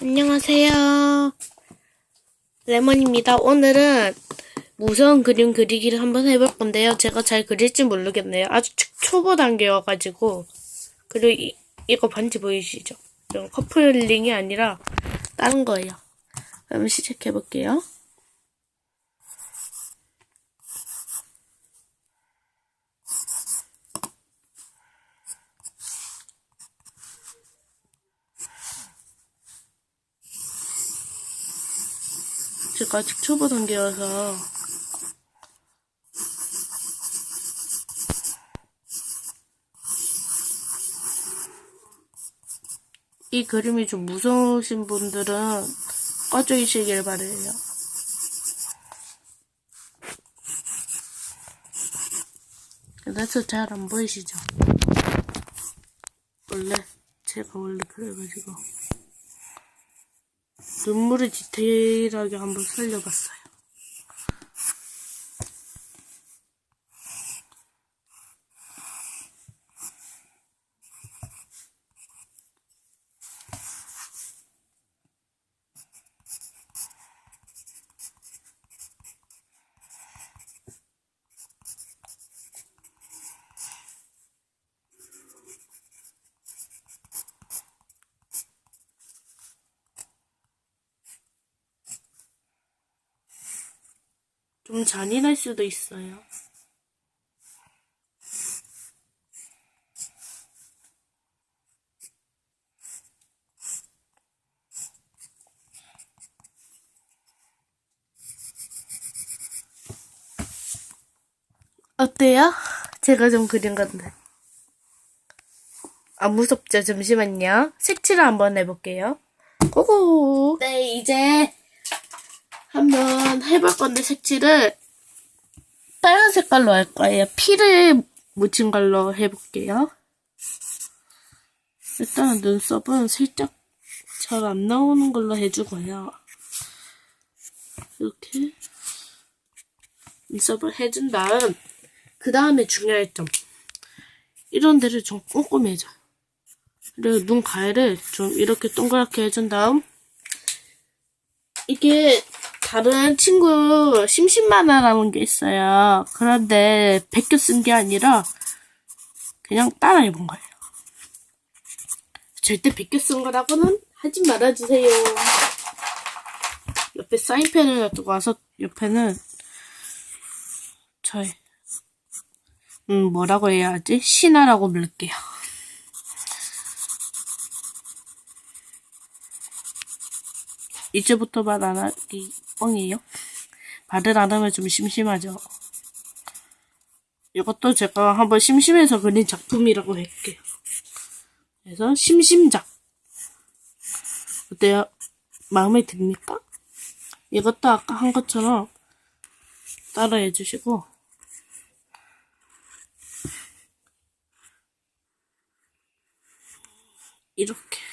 안녕하세요. 레몬입니다. 오늘은 무서운 그림 그리기를 한번 해볼 건데요. 제가 잘 그릴지 모르겠네요. 아주 초- 초보 단계여가지고. 그리고 이, 이거 반지 보이시죠? 이건 커플링이 아니라 다른 거예요. 그럼 시작해볼게요. 제가 아직 초보 단계여서 이 그림이 좀 무서우신 분들은 꺼져 계시길 바래요. 그래서 잘 안 보이시죠? 원래 제가 원래 그래가지고 눈물을 디테일하게 한번 살려봤어요. 좀 잔인할 수도 있어요. 어때요? 제가 좀 그린 건데. 안 무섭죠? 잠시만요. 색칠을 한번 해볼게요. 고고! 네, 이제 해볼 건데 색칠을 빨간 색깔로 할 거예요. 피를 묻힌 걸로 해볼게요. 일단은 눈썹은 살짝 잘 안 나오는 걸로 해주고요. 이렇게 눈썹을 해준 다음 그 다음에 중요할 점 이런 데를 좀 꼼꼼히 해줘요. 그리고 눈 가해를 좀 이렇게 동그랗게 해준 다음 이게 다른 친구 심심만화라는 게 있어요. 그런데 베껴 쓴 게 아니라 그냥 따라 해본 거예요. 절대 베껴 쓴 거라고는 하지 말아주세요. 옆에 사인펜을 놔두고 와서 옆에는 저의 음 뭐라고 해야 하지? 신화라고 부를게요. 이제부터 말안 하기 뻥이에요. 말을 안 하면 좀 심심하죠. 이것도 제가 한번 심심해서 그린 작품이라고 할게요. 그래서 심심작. 어때요? 마음에 듭니까? 이것도 아까 한 것처럼 따라해 주시고 이렇게